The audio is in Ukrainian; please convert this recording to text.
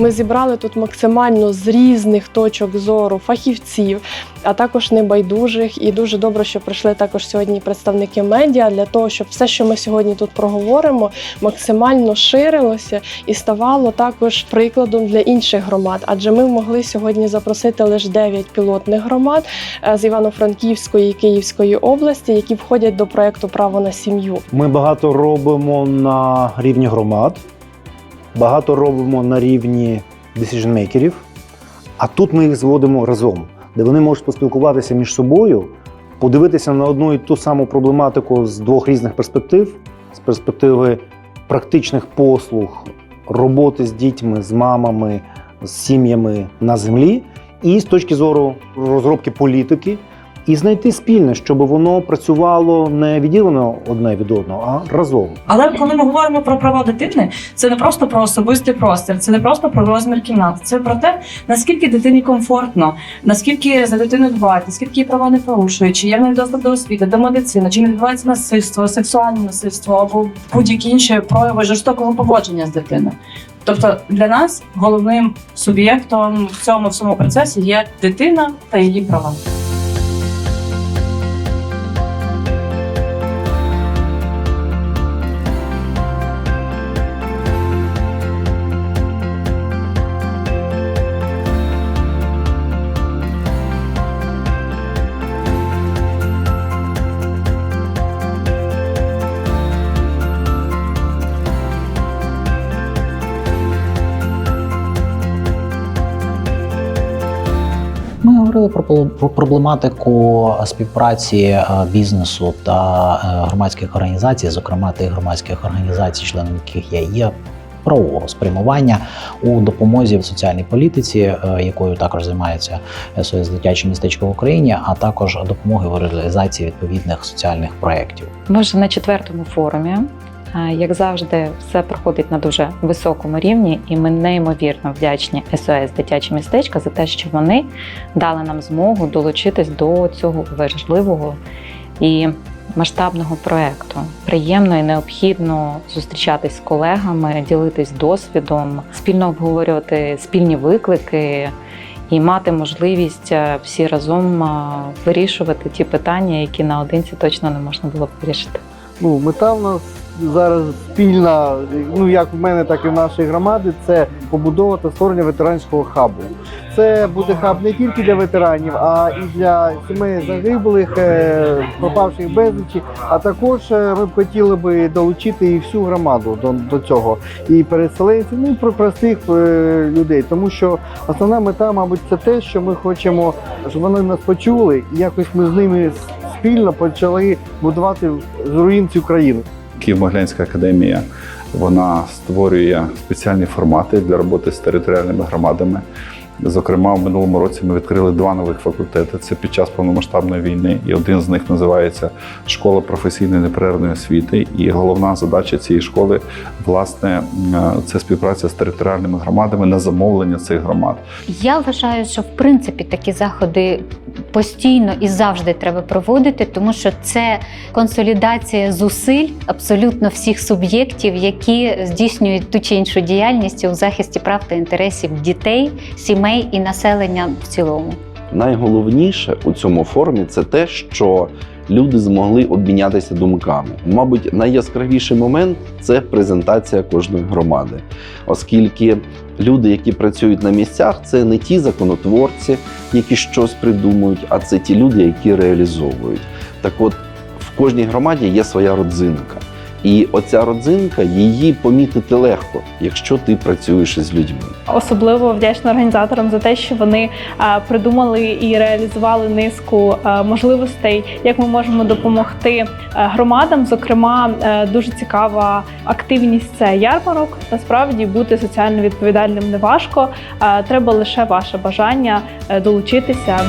Ми зібрали тут максимально з різних точок зору фахівців, а також небайдужих. І дуже добре, що прийшли також сьогодні представники медіа для того, щоб все, що ми сьогодні тут проговоримо, максимально ширилося і ставало також прикладом для інших громад. Адже ми могли сьогодні запросити лише 9 пілотних громад е, з Івано-Франківської і Київської області, які входять до проекту Право на сім'ю. Ми багато робимо на рівні громад, багато робимо на рівні decision-мейкерів, а тут ми їх зводимо разом, де вони можуть поспілкуватися між собою, подивитися на одну і ту саму проблематику з двох різних перспектив: з перспективи практичних послуг, роботи з дітьми, з мамами, з сім'ями на землі, і з точки зору розробки політики. І знайти спільне, щоб воно працювало не відділено одне від одного, а разом. Але коли ми говоримо про права дитини, це не просто про особистий простір, це не просто про розмір кімнати. Це про те, наскільки дитині комфортно, наскільки за дитину дбають, наскільки її права не порушують, чи є в неї доступ до освіти, до медицини, чи не відбувається насильство, сексуальне насильство або будь-які інші прояви жорстокого поводження з дитиною. Тобто для нас головним суб'єктом в цьому всьому процесі є дитина та її права. Говорили про проблематику співпраці е, бізнесу та е, громадських організацій, зокрема тих громадських організацій, членом яких я є. Правового спрямування у допомозі в соціальній політиці, е, якою також займається СОС дитяче містечко в Україні, а також допомоги в реалізації відповідних соціальних проєктів. Ми вже на четвертому форумі. Як завжди, все проходить на дуже високому рівні, і ми неймовірно вдячні СОС дитяче містечка за те, що вони дали нам змогу долучитись до цього важливого і масштабного проекту. Приємно і необхідно зустрічатись з колегами, ділитись досвідом, спільно обговорювати спільні виклики. І мати можливість е, всі разом е, вирішувати ті питання, які наодинці точно не можна було б вирішити. Ну, мета в нас зараз спільна, ну як в мене, так і в нашої громади, це побудова та створення ветеранського хабу. Це буде хаб не тільки для ветеранів, а і для сімей загиблих, е, пропавших безвісті. А також е, ми б хотіли би долучити і всю громаду до, до цього, і переселенців, ну і про простих е, людей. Тому що основна мета, мабуть, це те, що ми хочемо, щоб вони нас почули, і якось ми з ними спільно почали будувати з руїн цю країну. Києво-Могилянська академія вона створює спеціальні формати для роботи з територіальними громадами. Зокрема, в минулому році ми відкрили два нових факультети. Це під час повномасштабної війни, і один з них називається Школа професійної неперервної освіти. І головна задача цієї школи, власне, е, це співпраця з територіальними громадами на замовлення цих громад. Я вважаю, що в принципі такі заходи постійно і завжди треба проводити, тому що це консолідація зусиль абсолютно всіх суб'єктів, які здійснюють ту чи іншу діяльність у захисті прав та інтересів дітей, сімей і населення в цілому. Найголовніше у цьому форумі це те, що люди змогли обмінятися думками. Мабуть, найяскравіший момент це презентація кожної громади, оскільки люди, які працюють на місцях, це не ті законотворці, які щось придумують, а це ті люди, які реалізовують. Так от в кожній громаді є своя родзинка. І оця родзинка її помітити легко, якщо ти працюєш із людьми. Особливо вдячна організаторам за те, що вони придумали і реалізували низку можливостей, як ми можемо допомогти громадам. Зокрема, дуже цікава активність це ярмарок. Насправді бути соціально відповідальним не важко. Треба лише ваше бажання е, долучитися.